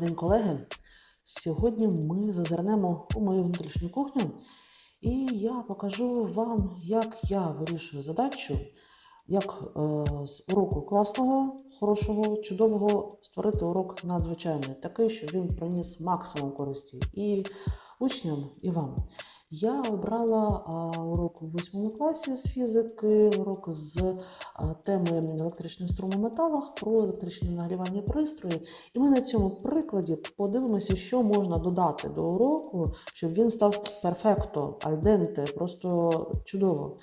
день, колеги. Сьогодні ми зазирнемо у мою внутрішню кухню, і я покажу вам, як я вирішую задачу, як е, з уроку класного, хорошого, чудового створити урок надзвичайний, такий, щоб він приніс максимум користі і учням, і вам. Я обрала урок у восьмому класі з фізики, урок з теми електричних струм металах про електричне нагрівання пристрої. І ми на цьому прикладі подивимося, що можна додати до уроку, щоб він став перфекто, альденте, просто чудово.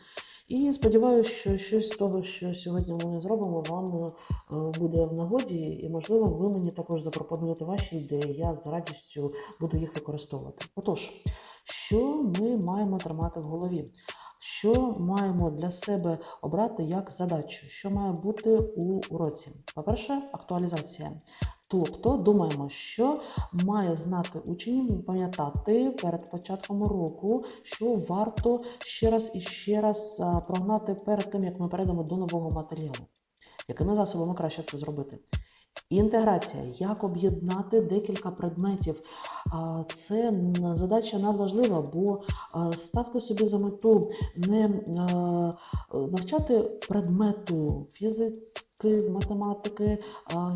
І сподіваюся, що щось з того, що сьогодні ми зробимо, вам е, буде в нагоді, і, можливо, ви мені також запропонуєте ваші ідеї. Я з радістю буду їх використовувати. Отож, що ми маємо тримати в голові? Що маємо для себе обрати як задачу? Що має бути у уроці? По-перше, актуалізація. Тобто думаємо, що має знати учень, пам'ятати перед початком уроку, що варто ще раз і ще раз прогнати перед тим, як ми перейдемо до нового матеріалу. Якими засобами краще це зробити? Інтеграція, як об'єднати декілька предметів. Це задача надважлива, бо ставте собі за мету не навчати предмету фізики, математики,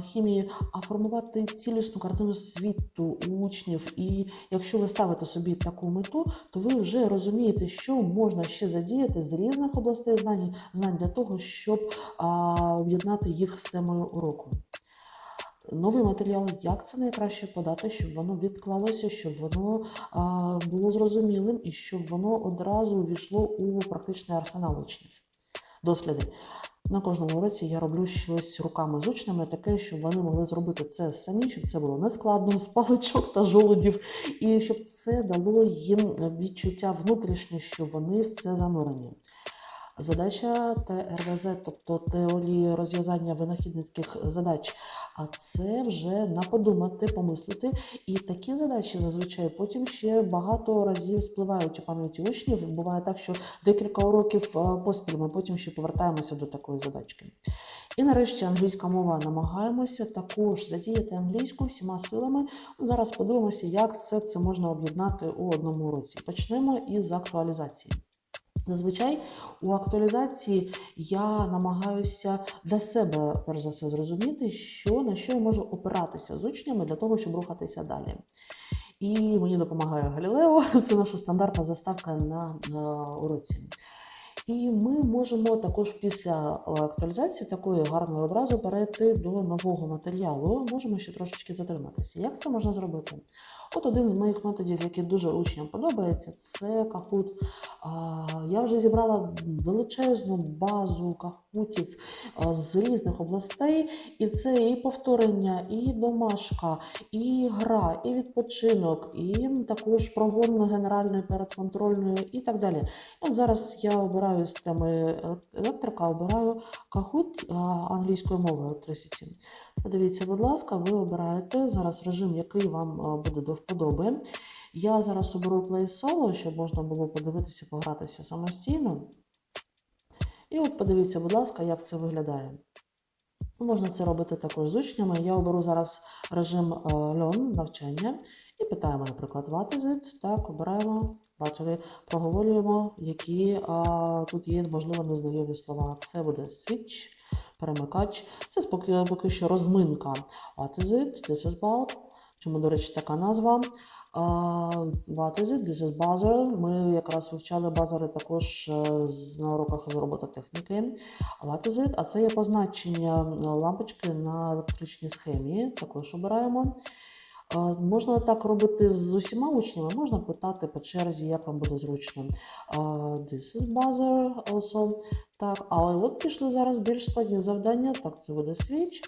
хімії, а формувати цілісну картину світу учнів. І якщо ви ставите собі таку мету, то ви вже розумієте, що можна ще задіяти з різних областей знань, знань для того, щоб об'єднати їх з темою уроку новий матеріал, як це найкраще подати, щоб воно відклалося, щоб воно а, було зрозумілим і щоб воно одразу увійшло у практичний арсенал учнів. Досліди. На кожному уроці я роблю щось руками з учнями, таке, щоб вони могли зробити це самі, щоб це було нескладно, з паличок та жолудів, і щоб це дало їм відчуття внутрішнє, що вони в це занурені. Задача ТРВЗ, тобто теорії розв'язання винахідницьких задач, а це вже на подумати, помислити. І такі задачі зазвичай потім ще багато разів спливають у пам'яті учнів. Буває так, що декілька уроків поспіль ми потім ще повертаємося до такої задачки. І нарешті англійська мова намагаємося також задіяти англійську всіма силами. Зараз подивимося, як все це можна об'єднати у одному уроці. Почнемо із актуалізації. Зазвичай у актуалізації я намагаюся для себе, перш за все, зрозуміти, що на що я можу опиратися з учнями для того, щоб рухатися далі. І мені допомагає Галілео, це наша стандартна заставка на, на уроці. І ми можемо також після актуалізації такої гарної одразу перейти до нового матеріалу. Можемо ще трошечки затриматися. Як це можна зробити? От один з моїх методів, який дуже учням подобається, це. А, Я вже зібрала величезну базу кахутів з різних областей, і це і повторення, і домашка, і гра, і відпочинок, і також прогон генеральної передконтрольної і так далі. От зараз я обираю з теми електрика, обираю а, англійською мовою Electricity. Подивіться, будь ласка, ви обираєте зараз режим, який вам буде до вподоби. Я зараз оберу Play Solo, щоб можна було подивитися, погратися самостійно. І от подивіться, будь ласка, як це виглядає. Можна це робити також з учнями. Я оберу зараз режим е, Learn, навчання, і питаємо, наприклад, what is it? Так, обираємо, бачили, проговорюємо, які а, тут є, можливо, незнайомі слова. Це буде switch, перемикач. Це поки що розминка. What is it? This is bulb. Чому, до речі, така назва? What is it? Ми якраз вивчали базари також е, на уроках з робототехніки. What? А це є позначення лампочки на електричній схемі. Також обираємо. Е, Можна так робити з усіма учнями, можна питати по черзі, як вам буде зручно. Е, This is buzzer also. Так, але от пішли зараз більш складні завдання. Так, це буде switch.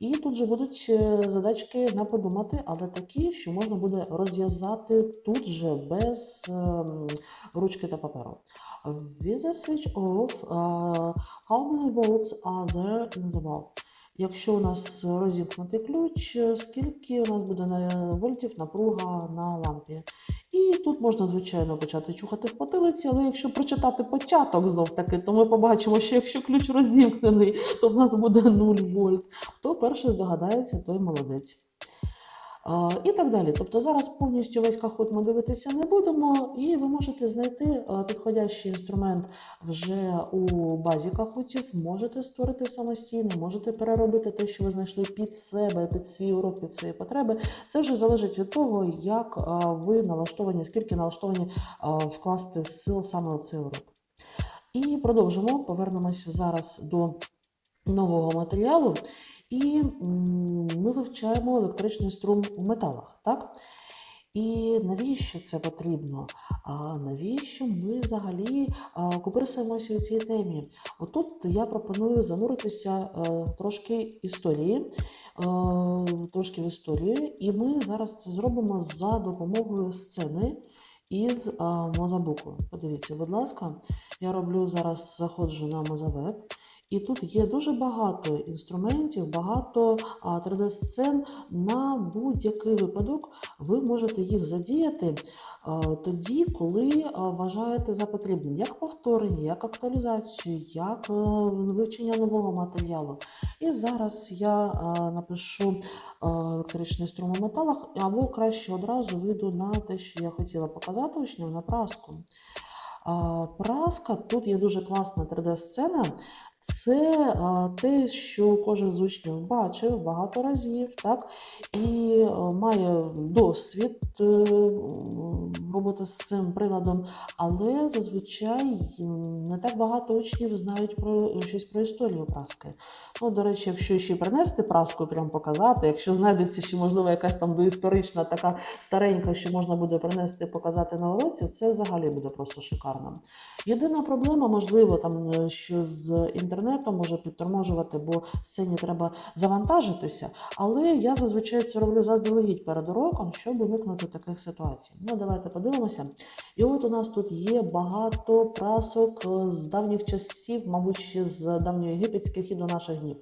І тут же будуть е, задачки на подумати, але такі, що можна буде розв'язати тут же без ем, ручки та паперу. The switch off, uh, how many volts are there in the bulb? Якщо у нас розімкнутий ключ, е, скільки у нас буде вольтів напруга на лампі? І тут можна, звичайно, почати чухати в потилиці, але якщо прочитати початок знов таки, то ми побачимо, що якщо ключ розімкнений, то в нас буде 0 вольт. Хто перший здогадається, той молодець. І так далі. Тобто зараз повністю весь кахот ми дивитися не будемо, і ви можете знайти е, підходящий інструмент вже у базі кахотів, можете створити самостійно, можете переробити те, що ви знайшли під себе, під свій урок, під свої потреби. Це вже залежить від того, як е, ви налаштовані, скільки налаштовані е, вкласти сил саме у цей урок. І продовжимо. Повернемося зараз до нового матеріалу. І ми вивчаємо електричний струм у металах. Так? І навіщо це потрібно? А навіщо ми взагалі купирсуємося у цій темі? Отут я пропоную зануритися е, трошки історії, е, трошки в історію, і ми зараз це зробимо за допомогою сцени із Мозабуку. Подивіться, будь ласка, я роблю зараз, заходжу на Мозавеб. І тут є дуже багато інструментів, багато 3D-сцен на будь-який випадок. Ви можете їх задіяти тоді, коли вважаєте за потрібним, як повторення, як актуалізацію, як е, вивчення нового матеріалу. І зараз я напишу електричний струм у металах, або краще одразу вийду на те, що я хотіла показати учням на праску. Праска, тут є дуже класна 3D-сцена. Це те, що кожен з учнів бачив багато разів, так, і має досвід е, роботи з цим приладом, але зазвичай не так багато учнів знають про щось про історію праски. Ну, до речі, якщо ще принести праску прям показати, якщо знайдеться ще, можливо, якась там доісторична, така старенька, що можна буде принести і показати на уроці, це взагалі буде просто шикарно. Єдина проблема, можливо, там е, що з інтернетом може підторможувати, бо сцені треба завантажитися. Але я зазвичай це роблю заздалегідь перед уроком, щоб уникнути таких ситуацій. Ну, давайте подивимося. І от у нас тут є багато прасок з давніх часів, мабуть, ще з давньоєгипетських і до наших днів.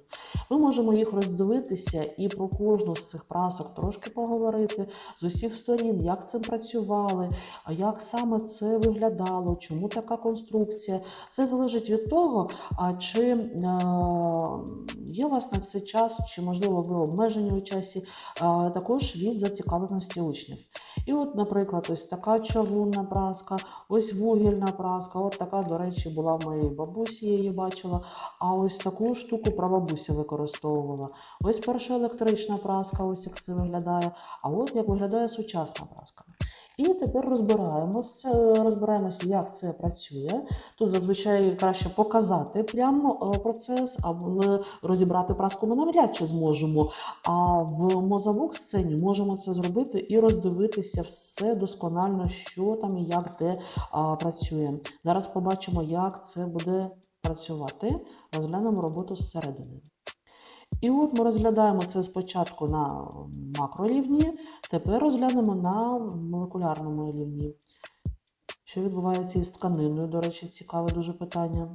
Ми можемо їх роздивитися і про кожну з цих прасок трошки поговорити з усіх сторін, як цим працювали, як саме це виглядало, чому така конструкція. Це залежить від того, а чи е, є у вас на цей час, чи можливо ви обмежені у часі, е, також від зацікавленості учнів. І от, наприклад, ось така чавунна праска, ось вугільна праска, от така, до речі, була в моєї бабусі, я її бачила. А ось таку штуку прабабуся використовувала. Ось перша електрична праска, ось як це виглядає. А от як виглядає сучасна праска. І тепер розбираємося, розбираємося, як це працює. Тут зазвичай краще показати прямо е, процес, або розібрати праску ми навряд чи зможемо. А в мозовок сцені можемо це зробити і роздивитися все досконально, що там і як де працює. Зараз побачимо, як це буде працювати. Розглянемо роботу зсередини. І от ми розглядаємо це спочатку на макрорівні, тепер розглянемо на молекулярному рівні. Що відбувається із тканиною, до речі, цікаве дуже питання.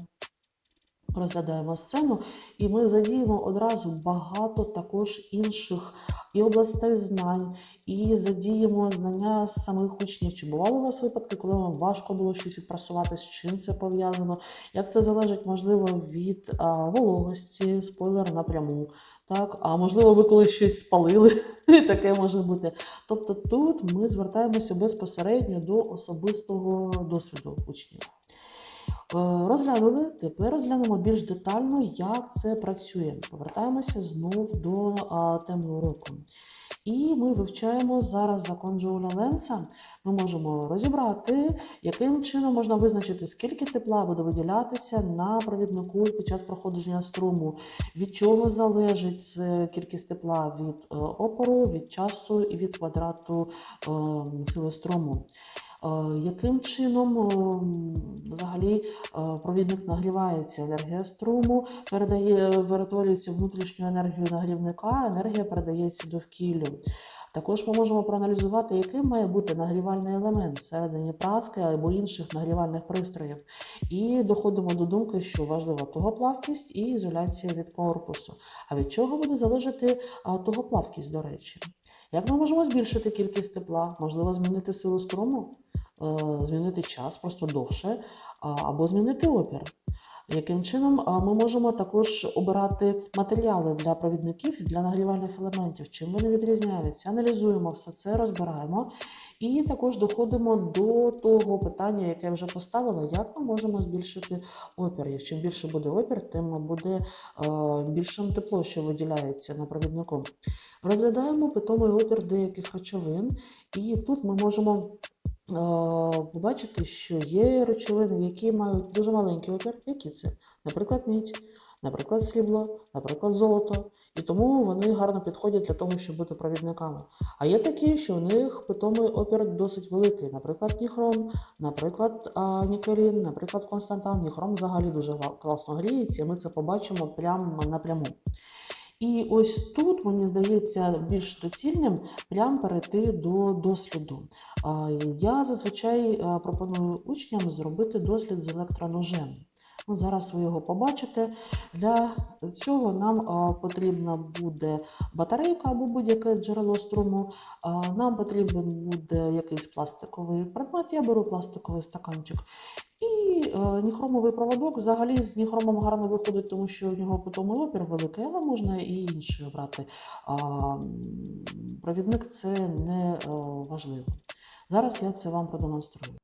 Розглядаємо сцену, і ми задіємо одразу багато також інших і областей знань, і задіємо знання самих учнів. Чи бували у вас випадки, коли вам важко було щось відпрасувати, з чим це пов'язано, як це залежить, можливо, від а, вологості, спойлер напряму. Так? А можливо, ви колись щось спалили, таке може бути. Тобто тут ми звертаємося безпосередньо до особистого досвіду учнів. Е, Розглянули, тепер розглянемо більш детально, як це працює. Повертаємося знов до а, теми уроку. І ми вивчаємо зараз закон Джоуля Ленца. Ми можемо розібрати, яким чином можна визначити, скільки тепла буде виділятися на провіднику під час проходження струму, від чого залежить кількість тепла від е, опору, від часу і від квадрату е, сили струму. Е, Яким чином е, взагалі е, провідник нагрівається? Енергія струму передає, перетворюється внутрішню енергію нагрівника, енергія передається довкіллю. Також ми можемо проаналізувати, яким має бути нагрівальний елемент всередині праски або інших нагрівальних пристроїв. І доходимо до думки, що важлива тогоплавкість і ізоляція від корпусу. А від чого буде залежати тогоплавкість, до речі? Як ми можемо збільшити кількість тепла? Можливо, змінити силу струму, е, змінити час просто довше, або змінити опір. Яким чином ми можемо також обирати матеріали для провідників і для нагрівальних елементів, чим вони відрізняються? Аналізуємо все це, розбираємо і також доходимо до того питання, яке я вже поставила, як ми можемо збільшити опір. І Чим більше буде опір, тим буде більшим тепло, що виділяється на провіднику. Розглядаємо питомий опір деяких речовин, і тут ми можемо побачити, що є речовини, які мають дуже маленький опір, які це, наприклад, мідь, наприклад, срібло, наприклад, золото, і тому вони гарно підходять для того, щоб бути провідниками. А є такі, що в них питомий опір досить великий, наприклад, ніхром, наприклад, нікелін, наприклад, константан. Ніхром взагалі дуже класно гріється, і ми це побачимо прямо напряму. І ось тут, мені здається, більш доцільним прям перейти до досліду. Я зазвичай пропоную учням зробити дослід з електроножем. Ну, зараз ви його побачите. Для цього нам потрібна буде батарейка або будь-яке джерело струму. Нам потрібен буде якийсь пластиковий предмет. Я беру пластиковий стаканчик. І е, ніхромовий проводок взагалі з ніхромом гарно виходить, тому що у нього питомий опір великий, але можна і інший обрати. Провідник це не е, важливо. Зараз я це вам продемонструю.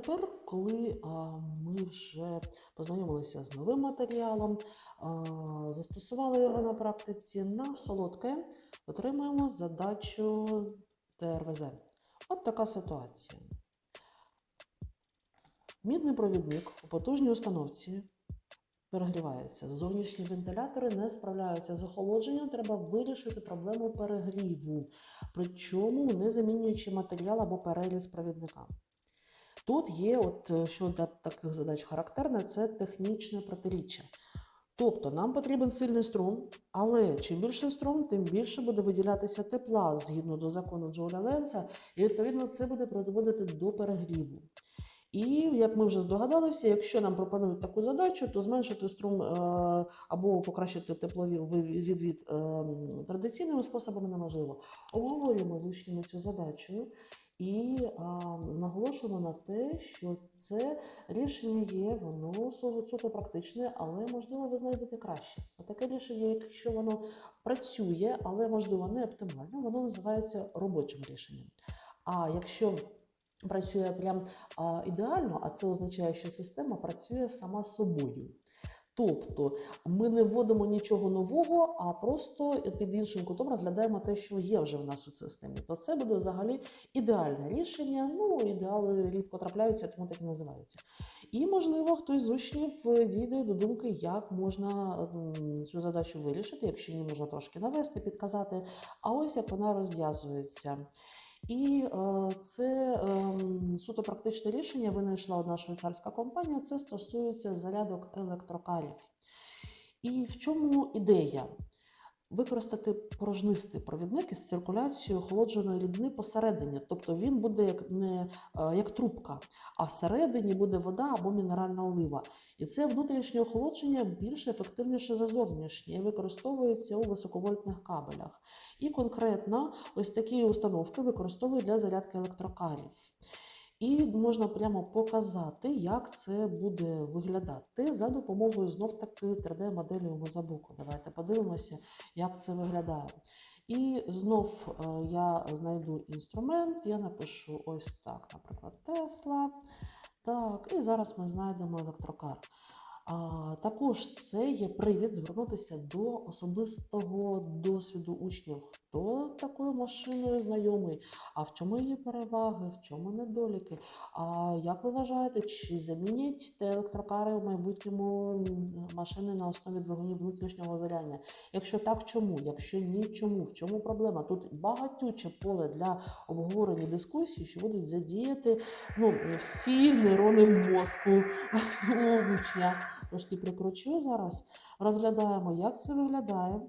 Тепер, коли ми вже познайомилися з новим матеріалом, застосували його на практиці на солодке, отримаємо задачу ТРВЗ. От така ситуація. Мідний провідник у потужній установці перегрівається. Зовнішні вентилятори не справляються з охолодженням, треба вирішити проблему перегріву, причому не замінюючи матеріал або переліз провідника. Тут є, от е, що для таких задач характерне, це технічне протиріччя. Тобто нам потрібен сильний струм, але чим більше струм, тим більше буде виділятися тепла згідно до закону Джоуля Ленца, і відповідно це буде призводити до перегріву. І як ми вже здогадалися, якщо нам пропонують таку задачу, то зменшити струм е, або покращити тепловий відвід е, традиційними способами неможливо. Обговорюємо з учнями цю задачу і а, наголошуємо на те, що це рішення є, воно су- суто практичне, але можливо ви знайдете краще. Таке рішення, якщо воно працює, але можливо не оптимально, воно називається робочим рішенням. А якщо працює прям а, ідеально, а це означає, що система працює сама собою. Тобто ми не вводимо нічого нового, а просто під іншим кутом розглядаємо те, що є вже в нас у системі. То це буде взагалі ідеальне рішення. Ну, ідеали рідко трапляються, тому так і називаються. І, можливо, хтось з учнів е, дійде до думки, як можна цю задачу вирішити, якщо її можна трошки навести, підказати. А ось як вона розв'язується. І е, це е, суто практичне рішення винайшла одна швейцарська компанія. Це стосується зарядок електрокарів. І в чому ідея? Використати порожнистий провідник із циркуляцією охолодженої рідини посередині, тобто він буде як не е, як трубка, а всередині буде вода або мінеральна олива. І це внутрішнє охолодження більш ефективніше за зовнішнє використовується у високовольтних кабелях. І конкретно ось такі установки використовують для зарядки електрокарів. І можна прямо показати, як це буде виглядати за допомогою знов таки 3D-моделі у Мозабуку. Давайте подивимося, як це виглядає. І знов е, я знайду інструмент, я напишу ось так, наприклад, Тесла. Так, і зараз ми знайдемо електрокар. А, також це є привід звернутися до особистого досвіду учнів. Хто такою машиною знайомий? А в чому її переваги, в чому недоліки? А як ви вважаєте, чи замінять те електрокари в майбутньому машини на основі двигунів внутрішнього зарядня? Якщо так, чому? Якщо ні, чому? В чому проблема? Тут багатюче поле для обговорення дискусії, що будуть задіяти ну, всі нейрони мозку учня. Трошки прикручу зараз. Розглядаємо, як це виглядає,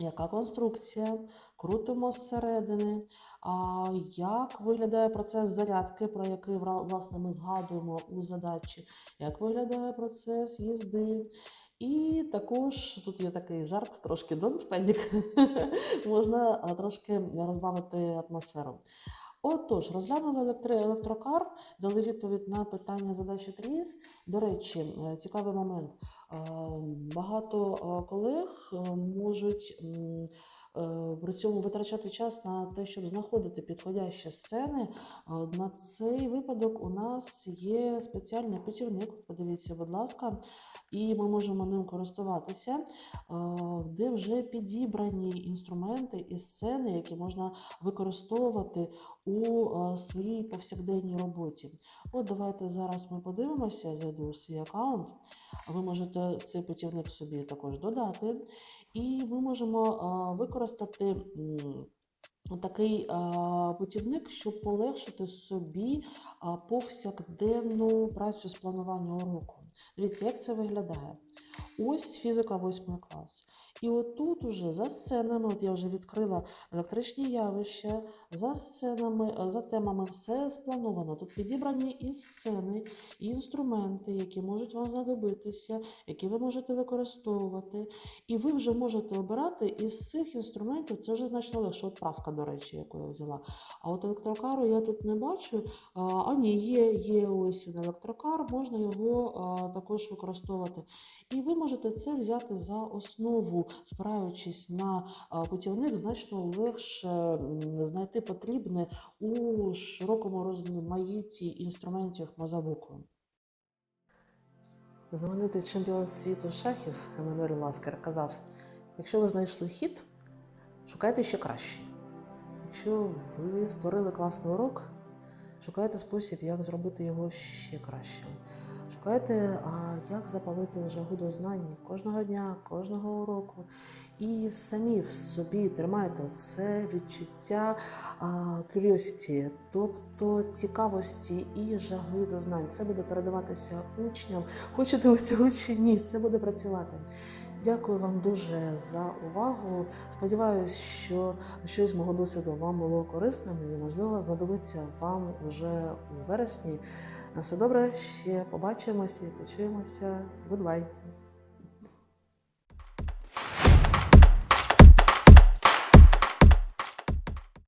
яка конструкція, крутимо зсередини, а як виглядає процес зарядки, про який власне ми згадуємо у задачі, як виглядає процес їзди. І також тут є такий жарт, трошки panic, можна трошки розбавити атмосферу. Отож, розглянули електро електрокар, дали відповідь на питання задачі ТРІС. До речі, е, цікавий момент. Е, Багато е, колег можуть при цьому витрачати час на те, щоб знаходити підходящі сцени. Е, На цей випадок у нас є спеціальний путівник. Подивіться, будь ласка, і ми можемо ним користуватися, е, де вже підібрані інструменти і сцени, які можна використовувати у е, своїй повсякденній роботі. От давайте зараз ми подивимося, я зайду у свій аккаунт. Ви можете цей путівник собі також додати, і ми можемо використати. Такий путівник, щоб полегшити собі повсякденну працю з планування уроку. Дивіться, як це виглядає. Ось фізика 8 клас. І отут уже за сценами, от я вже відкрила електричні явища, за сценами, за темами все сплановано. Тут підібрані і сцени, і інструменти, які можуть вам знадобитися, які ви можете використовувати. І ви вже можете обирати із цих інструментів, це вже значно легше. От праска, до речі, яку я взяла. А от електрокару я тут не бачу. А ні, є, є ось він електрокар, можна його а, також використовувати. І ви можете це взяти за основу, спираючись на путівник, значно легше знайти потрібне у широкому розмаїтті інструментів Мазабуку. Знаменитий чемпіон світу шахів Еммануель Ласкер казав: якщо ви знайшли хід, шукайте ще кращий. Якщо ви створили класний урок, шукайте спосіб, як зробити його ще кращим. Шукайте, як запалити жагу до знань кожного дня, кожного уроку. І самі в собі тримайте це відчуття curiosity, тобто цікавості і жаги до знань. Це буде передаватися учням. Хочете ви цього чи ні, це буде працювати. Дякую вам дуже за увагу. Сподіваюсь, що щось з мого досвіду вам було корисним і, можливо, знадобиться вам уже у вересні. На все добре, ще побачимося і почуємося. Goodbye!